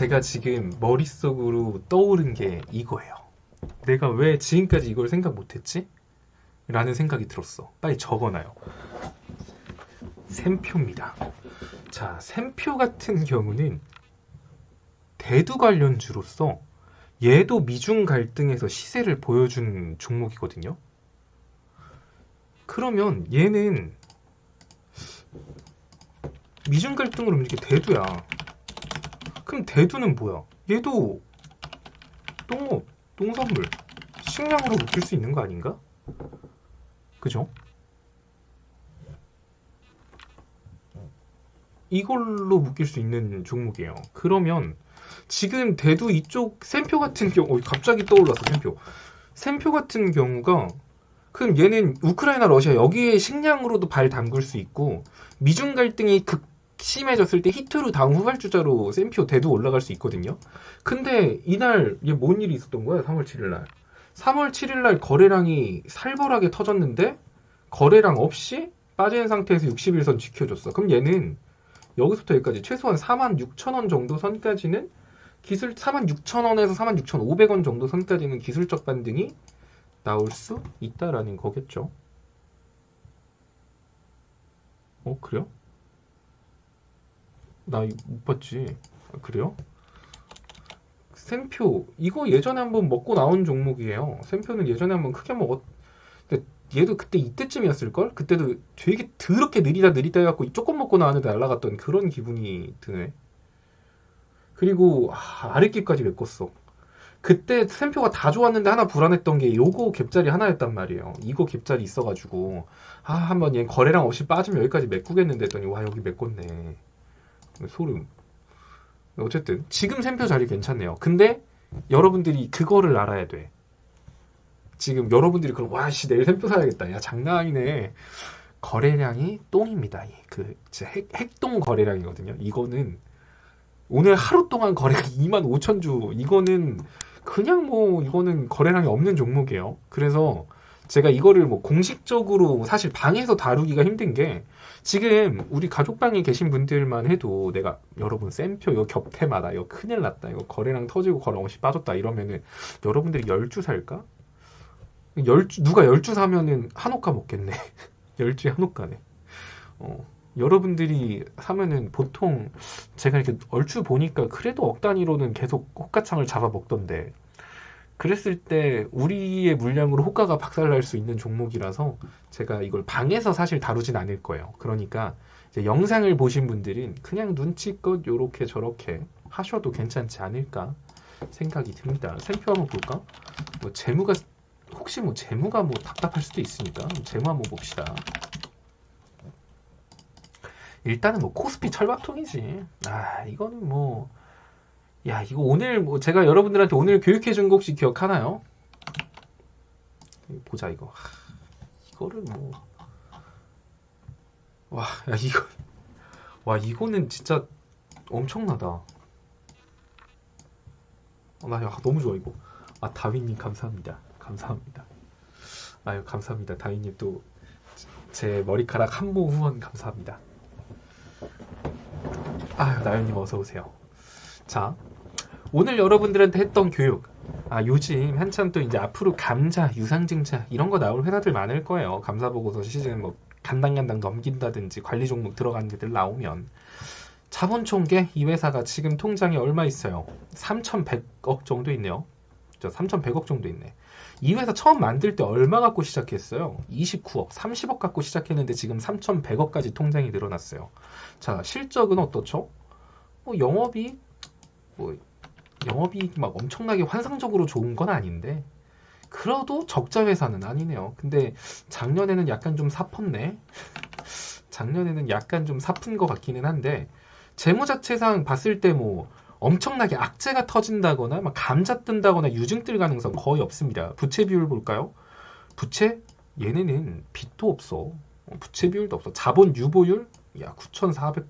자, 제가 지금 머릿속으로 떠오른 게 이거예요. 내가 왜 지금까지 이걸 생각 못했지? 라는 생각이 들었어. 빨리 적어놔요. 샘표입니다. 자, 샘표 같은 경우는 대두 관련주로서 얘도 미중 갈등에서 시세를 보여준 종목이거든요. 그러면 얘는 미중 갈등으로 움직이 대두야. 그럼 대두는 뭐야? 얘도 똥업, 똥선물, 식량으로 묶일 수 있는 거 아닌가? 그죠? 이걸로 묶일 수 있는 종목이에요. 그러면 지금 대두 이쪽 샘표 같은 경우, 어, 갑자기 떠올랐어, 샘표. 샘표 같은 경우가 그럼 얘는 우크라이나, 러시아 여기에 식량으로도 발 담글 수 있고 미중 갈등이 극 심해졌을 때 히트로 다음 후발주자로 샘표 대두 올라갈 수 있거든요. 근데 이날 얘뭔 일이 있었던 거야? 3월 7일 날. 3월 7일 날 거래량이 살벌하게 터졌는데 거래량 없이 빠진 상태에서 60일선 지켜줬어. 그럼 얘는 여기서부터 여기까지 최소한 4만 6천 원 정도 선까지는 기술 4만 6천 원에서 4만 6천 5백 원 정도 선까지는 기술적 반등이 나올 수 있다라는 거겠죠. 어 그래요? 나 못 봤지. 아, 그래요? 샘표 이거 예전에 한번 먹고 나온 종목이에요. 샘표는 예전에 한번 크게 먹었. 근데 얘도 그때 이때쯤이었을 걸? 그때도 되게 더럽게 느리다 느리다 해갖고 조금 먹고 나왔는데 날라갔던 그런 기분이 드네. 그리고 아, 아랫길까지 메꿨어. 그때 샘표가 다 좋았는데 하나 불안했던 게 요거 갭자리 하나였단 말이에요. 이거 갭자리 있어가지고 아 한번 얘 거래량 없이 빠지면 여기까지 메꾸겠는데 했더니 와 여기 메꿨네. 소름. 어쨌든 지금 샘표 자리 괜찮네요. 근데 여러분들이 그거를 알아야 돼. 지금 여러분들이 그럼 와씨 내일 샘표 사야겠다. 야 장난 아니네. 거래량이 똥입니다. 예, 그 핵, 핵똥 거래량이거든요. 이거는 오늘 하루 동안 거래가 2만 5천 주. 이거는 그냥 뭐 이거는 거래량이 없는 종목이에요. 그래서 제가 이거를 뭐 공식적으로 사실 방에서 다루기가 힘든 게 지금 우리 가족방에 계신 분들만 해도 내가 여러분 샘표 이거 겹태마다 이거 큰일 났다 이거 거래량 터지고 거래 없이 빠졌다 이러면은 여러분들이 열주 살까? 열주 누가 열주 사면은 한옥가 먹겠네. 열주에 한옥가네. 어. 여러분들이 사면은 보통 제가 이렇게 얼추 보니까 그래도 억 단위로는 계속 호가창을 잡아 먹던데 그랬을 때 우리의 물량으로 호가가 박살날 수 있는 종목이라서 제가 이걸 방에서 사실 다루진 않을 거예요. 그러니까 영상을 보신 분들은 그냥 눈치껏 요렇게 저렇게 하셔도 괜찮지 않을까 생각이 듭니다. 샘표 한번 볼까? 뭐 재무가 혹시 뭐 재무가 뭐 답답할 수도 있으니까 재무 한번 봅시다. 일단은 뭐 코스피 철밥통이지. 아 이거는 뭐. 야 이거 오늘 뭐 제가 여러분들한테 오늘 교육해 준거 혹시 기억하나요? 보자 이거. 하, 이거를 뭐. 와, 야 이거. 와 이거는 진짜 엄청나다. 어, 나 야, 너무 좋아 이거. 아 다윈 님 감사합니다. 감사합니다. 아유 감사합니다. 다윈 님 또 제 머리카락 한 모 후원 감사합니다. 아유, 나연님 어서 오세요. 자, 오늘 여러분들한테 했던 교육. 아, 요즘 한참 또 이제 앞으로 감자, 유상증자 이런 거 나올 회사들 많을 거예요. 감사 보고서 시즌 뭐 간당간당 넘긴다든지 관리 종목 들어간 데들 나오면 자본 총계 이 회사가 지금 통장에 얼마 있어요? 3,100억 정도 있네요. 저 3,100억 정도 있네. 이 회사 처음 만들 때 얼마 갖고 시작했어요? 29억, 30억 갖고 시작했는데 지금 3,100억까지 통장이 늘어났어요. 자, 실적은 어떻죠? 뭐 영업이 뭐 영업이 막 엄청나게 환상적으로 좋은 건 아닌데 그래도 적자 회사는 아니네요. 근데 작년에는 약간 좀 사펐네. 작년에는 약간 좀 사픈 것 같기는 한데 재무 자체상 봤을 때 뭐 엄청나게 악재가 터진다거나 막 감자 뜬다거나 유증 뜰 가능성 거의 없습니다. 부채 비율 볼까요? 부채 얘네는 빚도 없어. 어, 부채 비율도 없어. 자본 유보율 야 9,400%.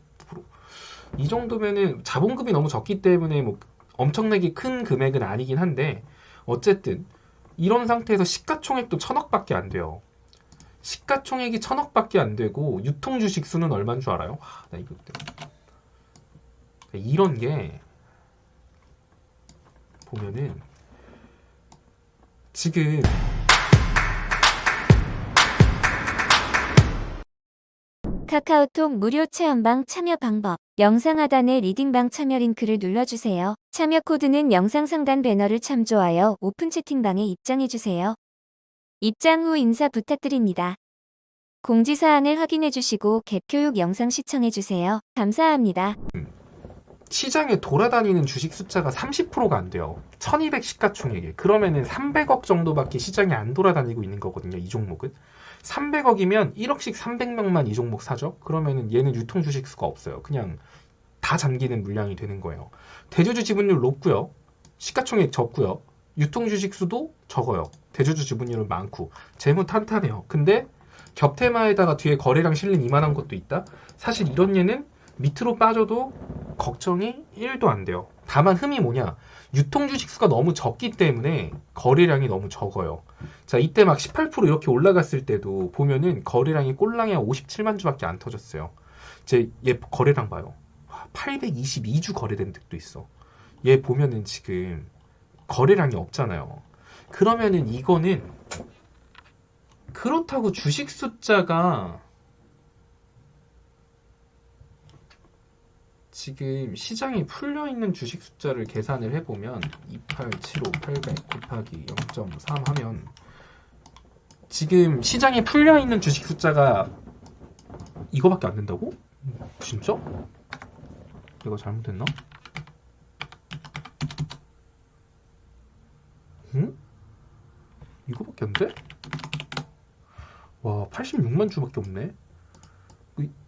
이 정도면은 자본금이 너무 적기 때문에 뭐 엄청나게 큰 금액은 아니긴 한데 어쨌든 이런 상태에서 시가총액도 천억밖에 안 돼요. 시가총액이 천억밖에 안 되고 유통 주식 수는 얼마인 줄 알아요? 하, 나 이거 때문에. 이런 게 보면은 지금 카카오톡 무료 체험방 참여 방법. 영상 하단에 리딩방 참여 링크를 눌러주세요. 참여 코드는 영상 상단 배너를 참조하여 오픈 채팅방에 입장해주세요. 입장 후 인사 부탁드립니다. 공지사항을 확인해주시고 갭 교육 영상 시청해주세요. 감사합니다. 시장에 돌아다니는 주식 숫자가 30%가 안 돼요. 1200 시가총액에. 그러면은 300억 정도밖에 시장에 안 돌아다니고 있는 거거든요. 이 종목은. 300억이면 1억씩 300명만 이 종목 사죠? 그러면은 얘는 유통 주식 수가 없어요. 그냥 다 잠기는 물량이 되는 거예요. 대주주 지분율 높고요. 시가총액 적고요. 유통 주식 수도 적어요. 대주주 지분율은 많고 재무 탄탄해요. 근데 겹테마에다가 뒤에 거래량 실린 이만한 것도 있다. 사실 이런 얘는 밑으로 빠져도 걱정이 1도 안 돼요. 다만 흠이 뭐냐? 유통 주식 수가 너무 적기 때문에 거래량이 너무 적어요. 자, 이때 막 18% 이렇게 올라갔을 때도 보면은 거래량이 꼴랑이 한 57만 주밖에 안 터졌어요. 제 얘 거래량 봐요. 822주 거래된 득도 있어. 얘 보면은 지금 거래량이 없잖아요. 그러면은 이거는 그렇다고 주식 숫자가 지금 시장이 풀려 있는 주식 숫자를 계산을 해보면 2875 800 곱하기 0.3 하면 지금 시장에 풀려 있는 주식 숫자가 이거밖에 안 된다고? 진짜? 내가 잘못했나? 응? 이거밖에 안 돼? 와, 86만 주밖에 없네.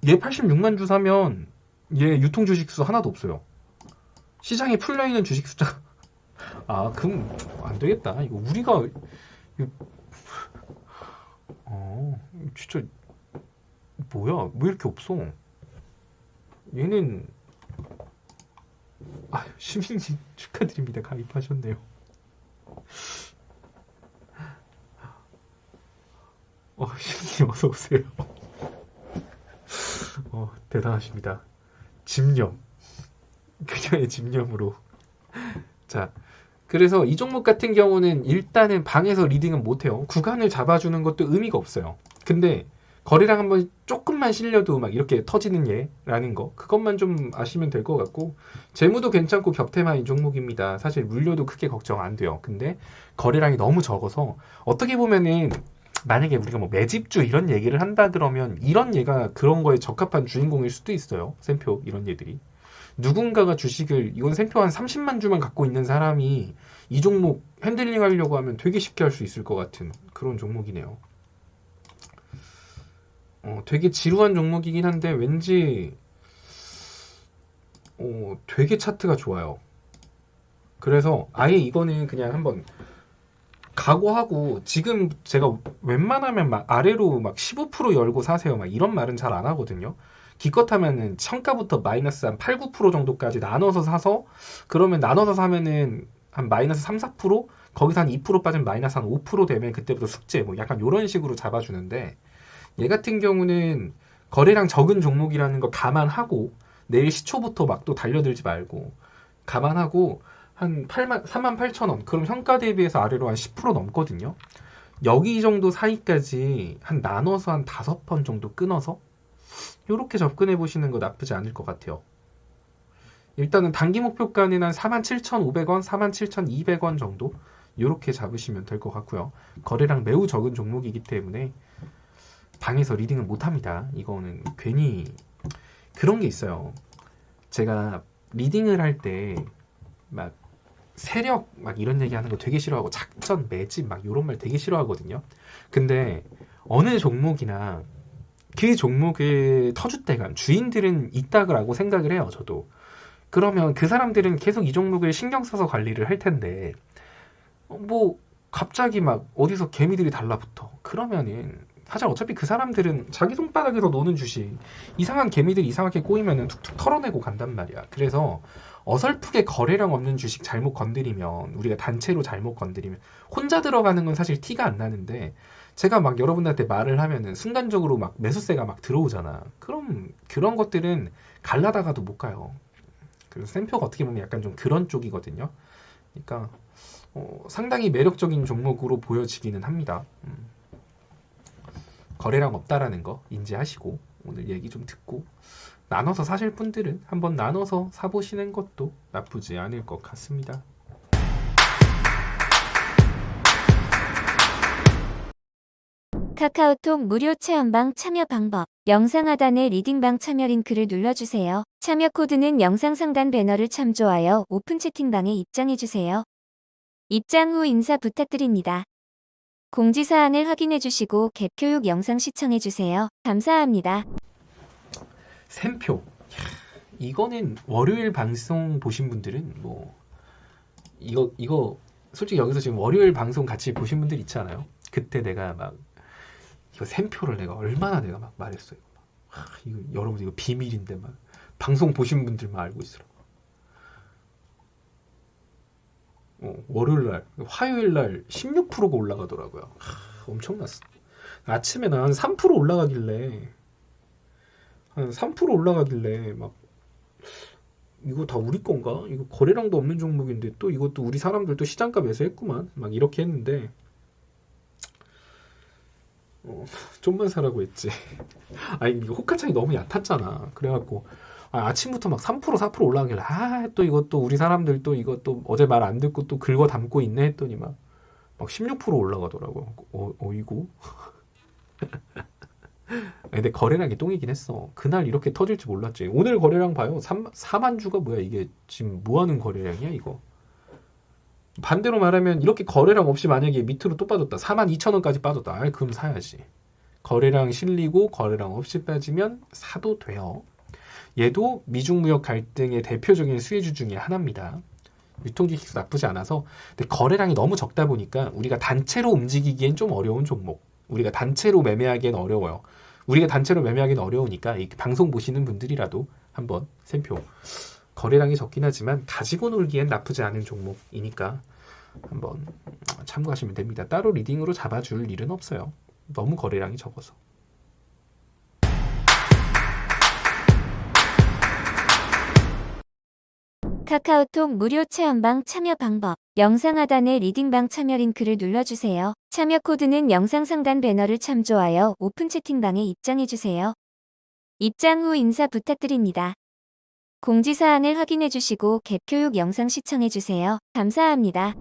얘 86만 주 사면 얘 유통 주식 수 하나도 없어요. 시장에 풀려 있는 주식 숫자. 아, 그럼 안 되겠다. 이거 우리가 이거- 어, 진짜 뭐야? 왜 이렇게 없어? 얘는 아, 시민님 축하드립니다. 가입하셨네요. 어, 시민님 어서 오세요. 어, 대단하십니다. 집념. 그녀의 집념으로. 자, 그래서 이 종목 같은 경우는 일단은 방에서 리딩은 못해요. 구간을 잡아주는 것도 의미가 없어요. 근데 거래량 한번 조금만 실려도 막 이렇게 터지는 예라는 거 그것만 좀 아시면 될 것 같고 재무도 괜찮고 격태마인 종목입니다. 사실 물려도 크게 걱정 안 돼요. 근데 거래량이 너무 적어서 어떻게 보면은 만약에 우리가 뭐 매집주 이런 얘기를 한다 그러면 이런 얘가 그런 거에 적합한 주인공일 수도 있어요. 샘표 이런 얘들이. 누군가가 주식을 이건 샘표 한 30만 주만 갖고 있는 사람이 이 종목 핸들링 하려고 하면 되게 쉽게 할 수 있을 것 같은 그런 종목이네요. 어, 되게 지루한 종목이긴 한데 왠지 어, 되게 차트가 좋아요. 그래서 아예 이거는 그냥 한번 각오하고 지금 제가 웬만하면 막 아래로 막 15% 열고 사세요 막 이런 말은 잘 안 하거든요. 기껏하면은 청가부터 마이너스 한 8, 9% 정도까지 나눠서 사서 그러면 나눠서 사면은 한 마이너스 3, 4% 거기서 한 2% 빠지면 마이너스 한 5% 되면 그때부터 숙제 뭐 약간 이런 식으로 잡아주는데 얘 같은 경우는 거래량 적은 종목이라는 거 감안하고 내일 시초부터 막 또 달려들지 말고 감안하고 한 8만, 3만 8천 원. 그럼 현가 대비해서 아래로 한 10% 넘거든요. 여기 정도 사이까지 한 나눠서 한 다섯 번 정도 끊어서 이렇게 접근해 보시는 거 나쁘지 않을 것 같아요. 일단은 단기 목표가는 한 47,500원, 47,200원 정도 이렇게 잡으시면 될 것 같고요. 거래량 매우 적은 종목이기 때문에 방에서 리딩은 못 합니다. 이거는 괜히 그런 게 있어요. 제가 리딩을 할 때 막 세력 막 이런 얘기 하는 거 되게 싫어하고 작전 매집 막 이런 말 되게 싫어하거든요. 근데 어느 종목이나 그 종목의 터줏대감 주인들은 있다고 생각을 해요. 저도. 그러면 그 사람들은 계속 이 종목을 신경 써서 관리를 할 텐데 어, 뭐 갑자기 막 어디서 개미들이 달라붙어. 그러면은 사실 어차피 그 사람들은 자기 손바닥에서 노는 주식 이상한 개미들이 이상하게 꼬이면은 툭툭 털어내고 간단 말이야. 그래서 어설프게 거래량 없는 주식 잘못 건드리면 우리가 단체로 잘못 건드리면 혼자 들어가는 건 사실 티가 안 나는데 제가 막 여러분들한테 말을 하면은 순간적으로 막 매수세가 막 들어오잖아. 그럼 그런 것들은 갈라다가도 못 가요. 그래서 샘표가 어떻게 보면 약간 좀 그런 쪽이거든요. 그러니까 어, 상당히 매력적인 종목으로 보여지기는 합니다. 음. 거래량 없다라는 거 인지하시고 오늘 얘기 좀 듣고 나눠서 사실 분들은 한번 나눠서 사보시는 것도 나쁘지 않을 것 같습니다. 카카오톡 무료 체험방 참여 방법. 영상 하단의 리딩방 참여 링크를 눌러주세요. 참여 코드는 영상 상단 배너를 참조하여 오픈 채팅방에 입장해주세요. 입장 후 인사 부탁드립니다. 공지사항을 확인해주시고 갭 교육 영상 시청해주세요. 감사합니다. 샘표. 야, 이거는 월요일 방송 보신 분들은 뭐 이거 이거 솔직히 여기서 지금 월요일 방송 같이 보신 분들 있지 않아요? 그때 내가 막 이거 샘표를 내가 얼마나 내가 막 말했어요. 막, 하, 이거 여러분 이거 비밀인데 막 방송 보신 분들만 알고 있으라고. 어, 월요일 날, 화요일 날 16%가 올라가더라고요. 하, 엄청났어. 아침에 난 3% 올라가길래 한 3% 올라가길래 막 이거 다 우리 건가? 이거 거래량도 없는 종목인데 또 이것도 우리 사람들도 시장가 매수했구만. 막 이렇게 했는데 어, 좀만 사라고 했지. 아니 이거 호가창이 너무 얕았잖아. 그래갖고 아, 아침부터 막 3% 4% 올라가길래 아또 이것도 우리 사람들 또 이것도 어제 말 안 듣고 또 긁어 담고 있네 했더니 막 막 16% 올라가더라고. 어, 어이구. 근데 거래량이 똥이긴 했어. 그날 이렇게 터질 줄 몰랐지. 오늘 거래량 봐요. 3, 4만 주가 뭐야? 이게 지금 뭐 하는 거래량이야, 이거? 반대로 말하면 이렇게 거래량 없이 만약에 밑으로 또 빠졌다. 4만 2천 원까지 빠졌다. 아, 그럼 사야지. 거래량 실리고 거래량 없이 빠지면 사도 돼요. 얘도 미중 무역 갈등의 대표적인 수혜주 중에 하나입니다. 유통기익도 나쁘지 않아서 근데 거래량이 너무 적다 보니까 우리가 단체로 움직이기엔 좀 어려운 종목. 우리가 단체로 매매하기엔 어려워요. 우리가 단체로 매매하기는 어려우니까 이 방송 보시는 분들이라도 한번 샘표 거래량이 적긴 하지만 가지고 놀기엔 나쁘지 않은 종목이니까 한번 참고하시면 됩니다. 따로 리딩으로 잡아줄 일은 없어요. 너무 거래량이 적어서. 카카오톡 무료 체험방 참여 방법. 영상 하단의 리딩방 참여 링크를 눌러주세요. 참여 코드는 영상 상단 배너를 참조하여 오픈 채팅방에 입장해주세요. 입장 후 인사 부탁드립니다. 공지사항을 확인해주시고 갭 교육 영상 시청해주세요. 감사합니다.